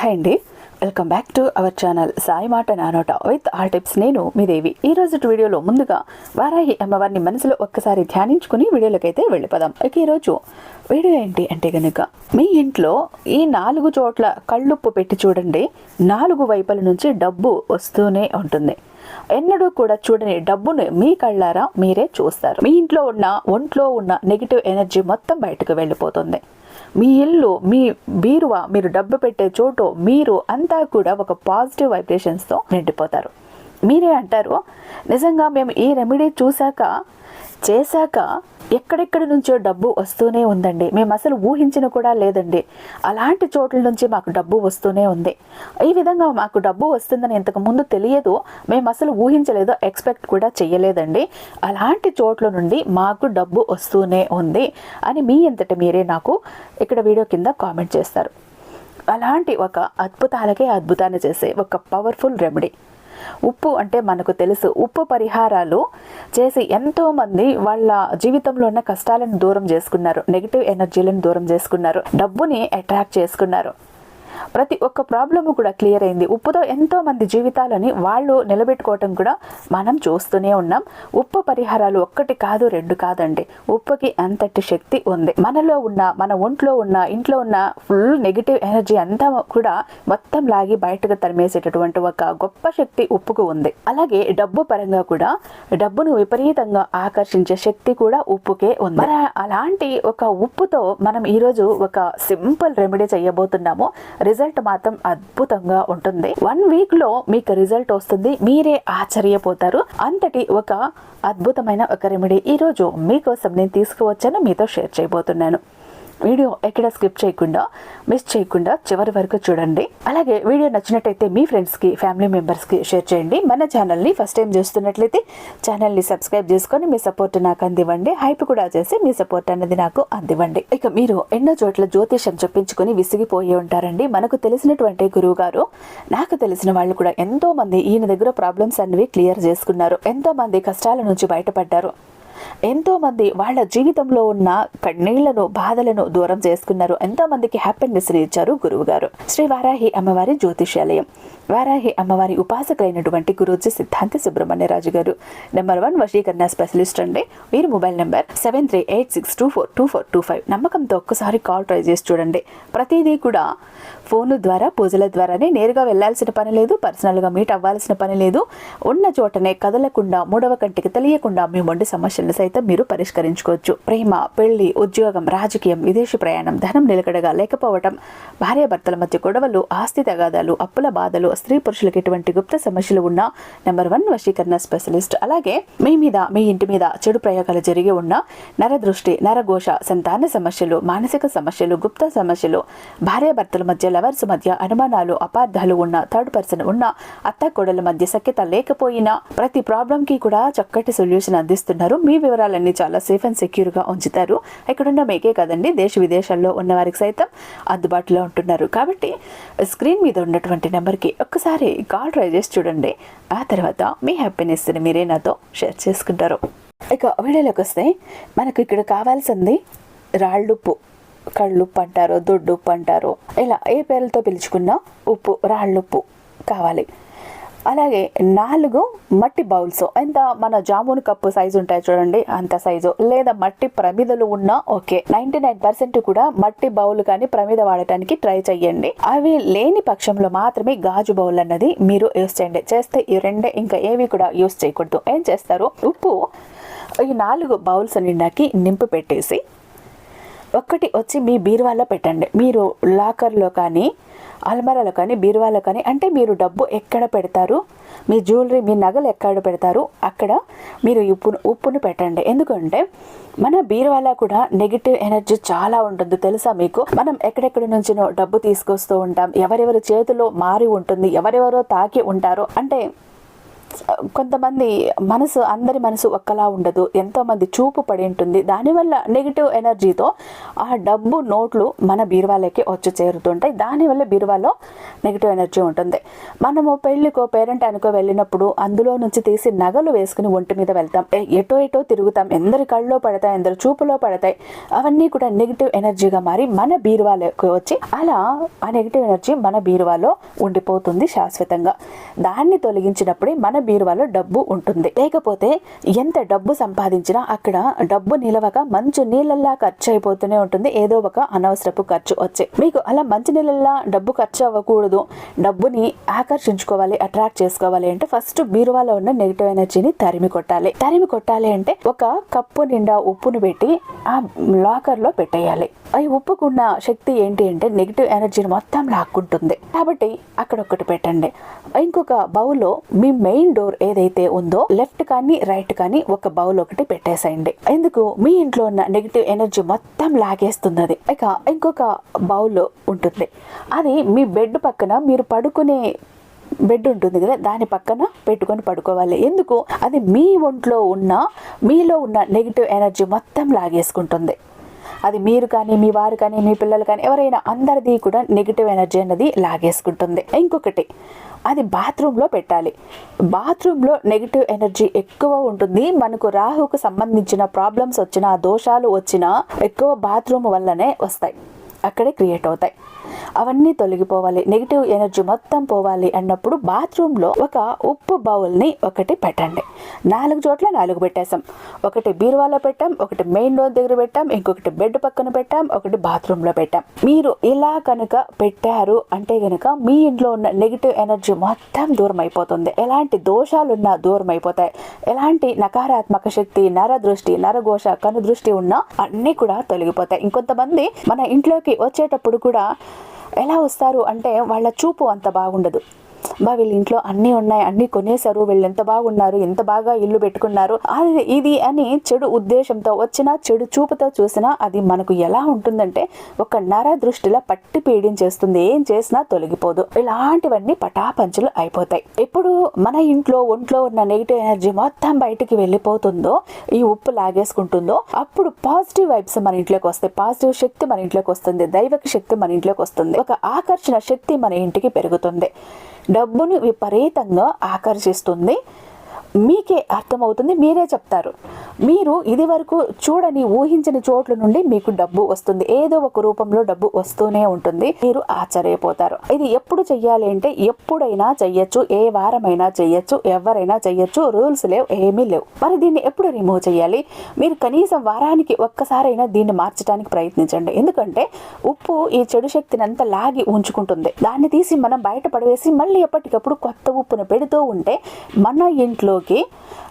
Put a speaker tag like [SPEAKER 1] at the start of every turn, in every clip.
[SPEAKER 1] Hi అండి. Welcome back to our channel Sai మాట నానోట విత్ ఆల్ టిప్స్ నేను మీ దేవి. ఈ రోజు వీడియోలో ముందుగా వారాహి అమ్మవారిని మనసులో ఒక్కసారి ధ్యానించుకుని వీడియోలోకి అయితే వెళ్ళిపోదాం. ఇక ఈరోజు వీడియో ఏంటి అంటే కనుక మీ ఇంట్లో ఈ నాలుగు చోట్ల కళ్ళుప్పు పెట్టి చూడండి. నాలుగు వైపుల నుంచి డబ్బు వస్తూనే ఉంటుంది. ఎన్నడూ కూడా చూడని డబ్బును మీ కళ్ళారా మీరే చూస్తారు. మీ ఇంట్లో ఉన్న ఒంట్లో ఉన్న నెగిటివ్ ఎనర్జీ మొత్తం బయటకు వెళ్ళిపోతుంది. మీ ఇల్లు మీ బీరువా మీరు డబ్బు పెట్టే చోటు మీరు అంతా కూడా ఒక పాజిటివ్ వైబ్రేషన్స్తో నిండిపోతారు. మీరే అంటారు నిజంగా మేము ఈ రెమెడీ చూశాక చేశాక ఎక్కడెక్కడి నుంచో డబ్బు వస్తూనే ఉందండి. మేము అసలు ఊహించిన కూడా లేదండి. అలాంటి చోట్ల నుంచి మాకు డబ్బు వస్తూనే ఉంది. ఈ విధంగా మాకు డబ్బు వస్తుందని ఇంతకు ముందు తెలియదు. మేము అసలు ఊహించలేదు ఎక్స్పెక్ట్ కూడా చేయలేదండి అలాంటి చోట్ల నుండి మాకు డబ్బు వస్తూనే ఉంది అని మీ అంతట మీరే నాకు ఇక్కడ వీడియో కింద కామెంట్ చేస్తారు. అలాంటి ఒక అద్భుతాలకే అద్భుతాన్ని చేసే ఒక పవర్ఫుల్ రెమెడీ. ఉప్పు అంటే మనకు తెలుసు. ఉప్పు పరిహారాలు చేసి ఎంతోమంది వాళ్ళ జీవితంలో ఉన్న కష్టాలను దూరం చేసుకున్నారు. నెగిటివ్ ఎనర్జీలను దూరం చేసుకున్నారు. డబ్బుని అట్రాక్ట్ చేసుకున్నారు. ప్రతి ఒక్క ప్రాబ్లము కూడా క్లియర్ అయింది. ఉప్పుతో ఎంతో మంది జీవితాలని వాళ్ళు నిలబెట్టుకోవటం కూడా మనం చూస్తూనే ఉన్నాం. ఉప్పు పరిహారాలు ఒక్కటి కాదు రెండు కాదండి. ఉప్పుకి అంతటి శక్తి ఉంది. మనలో ఉన్న మన ఒంట్లో ఉన్న ఇంట్లో ఉన్న ఫుల్ నెగిటివ్ ఎనర్జీ అంతా కూడా మొత్తం లాగి బయటకు తరిమేసేటటువంటి ఒక గొప్ప శక్తి ఉప్పుకు ఉంది. అలాగే డబ్బు పరంగా కూడా డబ్బును విపరీతంగా ఆకర్షించే శక్తి కూడా ఉప్పుకే ఉంది. అలాంటి ఒక ఉప్పుతో మనం ఈరోజు ఒక సింపుల్ రెమెడీ చేయబోతున్నాము. రిజల్ట్ మాత్రం అద్భుతంగా ఉంటుంది. వన్ వీక్లో మీకు రిజల్ట్ వస్తుంది. మీరే ఆశ్చర్యపోతారు. అంతటి ఒక అద్భుతమైన ఒక రెమెడీ ఈ రోజు మీకోసం నేను తీసుకువచ్చాను. మీతో షేర్ చేయబోతున్నాను. వీడియో ఎక్కడ స్కిప్ చేయకుండా మిస్ చేయకుండా చివరి వరకు చూడండి. అలాగే వీడియో నచ్చినట్టయితే మీ ఫ్రెండ్స్కి ఫ్యామిలీ మెంబర్స్కి షేర్ చేయండి. మన ఛానల్ని ఫస్ట్ టైం చూస్తున్నట్లయితే ఛానల్ని సబ్స్క్రైబ్ చేసుకొని మీ సపోర్ట్ నాకు అందివ్వండి. హైప్ కూడా చేసి మీ సపోర్ట్ అనేది నాకు అందివ్వండి. ఇక మీరు ఎన్నో చోట్ల జ్యోతిషం చెప్పించుకొని విసిగిపోయి ఉంటారండి. మనకు తెలిసినటువంటి గురువు గారు నాకు తెలిసిన వాళ్ళు కూడా ఎంతో మంది ఈయన దగ్గర ప్రాబ్లమ్స్ అనేవి క్లియర్ చేసుకున్నారు. ఎంతో మంది కష్టాల నుంచి బయటపడ్డారు. ఎంతో మంది వాళ్ళ జీవితంలో ఉన్న కన్నీళ్ళను బాధలను దూరం చేసుకున్నారు. ఎంతో మందికి హ్యాపీనెస్ ఇచ్చారు గురువు గారు శ్రీ వారాహి అమ్మవారి జ్యోతిష్యాలయం. వారాహి అమ్మవారి ఉపాసకులైనటువంటి గురూజీ సిద్ధాంతి సుబ్రహ్మణ్యరాజు గారు. నెంబర్ వన్ వశీకరణ స్పెషలిస్ట్ అండి. మీరు mobile number seven three eight six two four two four two five నమ్మకంతో ఒక్కసారి కాల్ ట్రై చేసి చూడండి. ప్రతిదీ కూడా ఫోను ద్వారా పూజల ద్వారానే నేరుగా వెళ్ళాల్సిన పని లేదు పర్సనల్గా మీట్ అవ్వాల్సిన పని లేదు. ఉన్న చోటనే కదలకుండా మూడవ కంటికి తెలియకుండా మీ మొండి సమస్యలను సైతం మీరు పరిష్కరించుకోవచ్చు. ప్రేమ పెళ్ళి ఉద్యోగం రాజకీయం విదేశీ ప్రయాణం ధనం నిలకడగా లేకపోవటం భార్యాభర్తల మధ్య గొడవలు ఆస్తి తగాదాలు అప్పుల బాధలు స్త్రీ పురుషులకు ఎటువంటి గుప్త సమస్యలు ఉన్నా నెంబర్ వన్ వశీకరణ స్పెషలిస్ట్. అలాగే మీ మీద మీ ఇంటి మీద చెడు ప్రయోగాలు జరిగి ఉన్న నరదృష్టి నరఘోష సంతాన సమస్యలు మానసిక సమస్యలు గుప్త సమస్యలు భార్యాభర్తల మధ్య లవర్స్ మధ్య అనుమానాలు అపార్థాలు ఉన్న థర్డ్ పర్సన్ ఉన్న అత్త కోడల మధ్య సఖ్యత లేకపోయినా ప్రతి ప్రాబ్లం కి కూడా చక్కటి సొల్యూషన్ అందిస్తున్నారు. మీ వివరాలన్నీ చాలా సేఫ్ అండ్ సెక్యూర్గా ఉంచుతారు. ఇక్కడున్న మీకే కదండి దేశ విదేశాల్లో ఉన్న వారికి సైతం అందుబాటులో ఉంటున్నారు. కాబట్టి స్క్రీన్ మీద ఉన్నటువంటి నెంబర్కి ఒక్కసారి కాల్ ట్రై చేసి చూడండి. ఆ తర్వాత మీ హ్యాపీనెస్ని మీరే నాతో షేర్ చేసుకుంటారు. ఇక వీడియోలోకి వస్తే మనకు ఇక్కడ కావాల్సింది రాళ్ళుప్పు. కళ్ళుప్పు అంటారు దొడ్డుప్పు అంటారు ఇలా ఏ పేర్లతో పిలుచుకున్నా ఉప్పు రాళ్ళుప్పు కావాలి. అలాగే నాలుగు మట్టి బౌల్స్. ఎంత మన జామున్ కప్పు సైజు ఉంటాయి చూడండి అంత సైజు లేదా మట్టి ప్రమిదలు ఉన్నా ఓకే. నైన్టీ నైన్ పర్సెంట్ కూడా మట్టి బౌల్ కానీ ప్రమిద వాడటానికి ట్రై చేయండి అవి లేని పక్షంలో మాత్రమే గాజు బౌల్ అన్నది మీరు యూస్ చేయండి. చేస్తే ఈ రెండే ఇంకా ఏవి కూడా యూస్ చేయకూడదు. ఏం చేస్తారు? ఉప్పు ఈ నాలుగు బౌల్స్ నిండాకి నింపు పెట్టేసి ఒక్కటి వచ్చి మీ బీరువాలో పెట్టండి. మీరు లాకర్లో కానీ అల్మరాలో కానీ బీరువాలో కానీ అంటే మీరు డబ్బు ఎక్కడ పెడతారు? మీ జ్యువెలరీ మీ నగలు ఎక్కడ పెడతారు? అక్కడ మీరు ఉప్పును ఉప్పును పెట్టండి. ఎందుకంటే మన బీరువాలో కూడా నెగిటివ్ ఎనర్జీ చాలా ఉంటుంది. తెలుసా మీకు? మనం ఎక్కడెక్కడి నుంచినో డబ్బు తీసుకొస్తూ ఉంటాం. ఎవరెవరి చేతిలో మారి ఉంటుంది. ఎవరెవరో తాకి ఉంటారో. అంటే కొంతమంది మనసు అందరి మనసు ఒక్కలా ఉండదు. ఎంతోమంది చూపు పడి ఉంటుంది. దానివల్ల నెగిటివ్ ఎనర్జీతో ఆ డబ్బు నోట్లు మన బీరువాలకి వచ్చి చేరుతుంటాయి. దానివల్ల బీరువాలో నెగిటివ్ ఎనర్జీ ఉంటుంది. మనము పెళ్ళికో పేరెంట్ అనుకో వెళ్ళినప్పుడు అందులో నుంచి తీసి నగలు వేసుకుని ఒంటి మీద వెళ్తాం. ఎటో ఎటో తిరుగుతాం. ఎందరి కళ్ళలో పడతాయి ఎందరి చూపులో పడతాయి. అవన్నీ కూడా నెగిటివ్ ఎనర్జీగా మారి మన బీరువాలోకి వచ్చి అలా ఆ నెగిటివ్ ఎనర్జీ మన బీరువాలో ఉండిపోతుంది శాశ్వతంగా. దాన్ని తొలగించినప్పుడే మన బీరువాలో డబ్బు ఉంటుంది. లేకపోతే ఎంత డబ్బు సంపాదించినా అక్కడ డబ్బు నిలవక మంచు నీళ్ళల్లా ఖర్చు అయిపోతూనే ఉంటుంది. ఏదో ఒక అనవసరపు ఖర్చు వచ్చే. మీకు అలా మంచి నీళ్ళల్లా డబ్బు ఖర్చు అవ్వకూడదు డబ్బుని ఆకర్షించుకోవాలి అట్రాక్ట్ చేసుకోవాలి అంటే ఫస్ట్ బీరువాలో ఉన్న నెగిటివ్ ఎనర్జీని తరిమి కొట్టాలి. తరిమి కొట్టాలి అంటే ఒక కప్పు నిండా ఉప్పును పెట్టి ఆ లాకర్లో పెట్టేయాలి. ఈ ఉప్పుకున్న శక్తి ఏంటి అంటే నెగిటివ్ ఎనర్జీని మొత్తం లాక్కుంటుంది. కాబట్టి అక్కడ ఒకటి పెట్టండి. ఇంకొక బౌల్లో మీ మెయిన్ డోర్ ఏదైతే ఉందో లెఫ్ట్ కానీ రైట్ కానీ ఒక బౌల్ ఒకటి పెట్టేసేయండి. ఎందుకు? మీ ఇంట్లో ఉన్న నెగిటివ్ ఎనర్జీ మొత్తం లాగేస్తుంది అది ఇక ఇంకొక బౌల్ ఉంటుంది. అది మీ బెడ్ పక్కన మీరు పడుకునే బెడ్ ఉంటుంది కదా దాని పక్కన పెట్టుకొని పడుకోవాలి. ఎందుకు? అది మీ ఒంట్లో ఉన్న మీలో ఉన్న నెగిటివ్ ఎనర్జీ మొత్తం లాగేసుకుంటుంది. అది మీరు కానీ మీ వారు కానీ మీ పిల్లలు కానీ ఎవరైనా అందరిది కూడా నెగిటివ్ ఎనర్జీ అనేది లాగేసుకుంటుంది. ఇంకొకటి అది బాత్రూంలో పెట్టాలి. బాత్రూంలో నెగిటివ్ ఎనర్జీ ఎక్కువ ఉంటుంది. మనకు రాహుకు సంబంధించిన ప్రాబ్లమ్స్ వచ్చినా దోషాలు వచ్చినా ఎక్కువ బాత్రూమ్ వల్లనే వస్తాయి. అక్కడే క్రియేట్ అవుతాయి. అవన్నీ తొలగిపోవాలి. నెగిటివ్ ఎనర్జీ మొత్తం పోవాలి అన్నప్పుడు బాత్రూంలో ఒక ఉప్పు బౌల్ని ఒకటి పెట్టండి. నాలుగు చోట్ల నాలుగు పెట్టేసాం ఒకటి బీరువాలో పెట్టాం ఒకటి మెయిన్ డోర్ దగ్గర పెట్టాం ఇంకొకటి బెడ్ పక్కన పెట్టాం ఒకటి బాత్రూంలో పెట్టాం. మీరు ఇలా కనుక పెట్టారు అంటే కనుక మీ ఇంట్లో ఉన్న నెగిటివ్ ఎనర్జీ మొత్తం దూరం అయిపోతుంది ఎలాంటి దోషాలున్నా దూరం అయిపోతాయి ఎలాంటి నకారాత్మక శక్తి నర దృష్టి నరఘోష కను దృష్టి ఉన్నా అన్నీ కూడా తొలగిపోతాయి. ఇంకొంతమంది మన ఇంట్లోకి వచ్చేటప్పుడు కూడా ఎలా వస్తారు అంటే వాళ్ళ చూపు అంత బాగుండదు. బా వీళ్ళ ఇంట్లో అన్నీ ఉన్నాయి అన్నీ కొనేశారు వీళ్ళు ఎంత బాగున్నారు ఎంత బాగా ఇల్లు పెట్టుకున్నారు. అది ఇది అని చెడు ఉద్దేశంతో వచ్చినా చెడు చూపుతో చూసినా అది మనకు ఎలా ఉంటుందంటే ఒక నర దృష్టిలో పట్టి పీడించేస్తుంది. ఏం చేసినా తొలగిపోదు. ఇలాంటివన్నీ పటాపంచులు అయిపోతాయి. ఎప్పుడు మన ఇంట్లో ఒంట్లో ఉన్న నెగిటివ్ ఎనర్జీ మొత్తం బయటికి వెళ్ళిపోతుందో ఈ ఉప్పు లాగేసుకుంటుందో అప్పుడు పాజిటివ్ వైబ్స్ మన ఇంట్లోకి వస్తాయి. పాజిటివ్ శక్తి మన ఇంట్లోకి వస్తుంది. దైవక శక్తి మన ఇంట్లోకి వస్తుంది. ఒక ఆకర్షణ శక్తి మన ఇంటికి పెరుగుతుంది. డబ్బును విపరీతంగా ఆకర్షిస్తుంది. మీకే అర్థమవుతుంది మీరే చెప్తారు. మీరు ఇది వరకు చూడని ఊహించని చోట్ల నుండి మీకు డబ్బు వస్తుంది. ఏదో ఒక రూపంలో డబ్బు వస్తూనే ఉంటుంది. మీరు ఆశ్చర్యపోతారు. ఇది ఎప్పుడు చెయ్యాలి అంటే ఎప్పుడైనా చెయ్యొచ్చు ఏ వారమైనా చెయ్యొచ్చు ఎవరైనా చెయ్యొచ్చు రూల్స్ లేవు ఏమీ లేవు. మరి దీన్ని ఎప్పుడు రిమూవ్ చేయాలి మీరు కనీసం వారానికి ఒక్కసారైనా దీన్ని మార్చడానికి ప్రయత్నించండి. ఎందుకంటే ఉప్పు ఈ చెడు శక్తిని అంతా లాగి ఉంచుకుంటుంది. దాన్ని తీసి మనం బయట పడవేసి మళ్ళీ ఎప్పటికప్పుడు కొత్త ఉప్పును పెడుతూ ఉంటే మన ఇంట్లో ఇంట్లోకి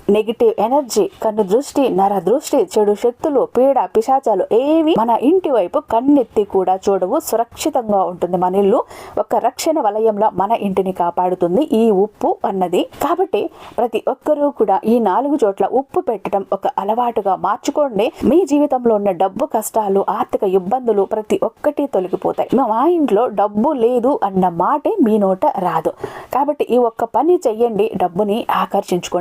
[SPEAKER 1] నెగిటివ్ ఎనర్జీ కన్ను దృష్టి నర దృష్టి చెడు శక్తులు పీడ పిశాచాలు ఏవి మన ఇంటి వైపు కన్నెత్తి కూడా చూడవు. సురక్షితంగా ఉంటుంది మన ఇల్లు. ఒక రక్షణ వలయంలో మన ఇంటిని కాపాడుతుంది ఈ ఉప్పు అన్నది. కాబట్టి ప్రతి ఒక్కరూ కూడా ఈ నాలుగు చోట్ల ఉప్పు పెట్టడం ఒక అలవాటుగా మార్చుకోండి. మీ జీవితంలో ఉన్న డబ్బు కష్టాలు ఆర్థిక ఇబ్బందులు ప్రతి ఒక్కటి తొలగిపోతాయి. మా ఇంట్లో డబ్బు లేదు అన్న మాటే మీ నోట రాదు. కాబట్టి ఈ ఒక్క పని చెయ్యండి. డబ్బుని ఆకర్షించుకోండి.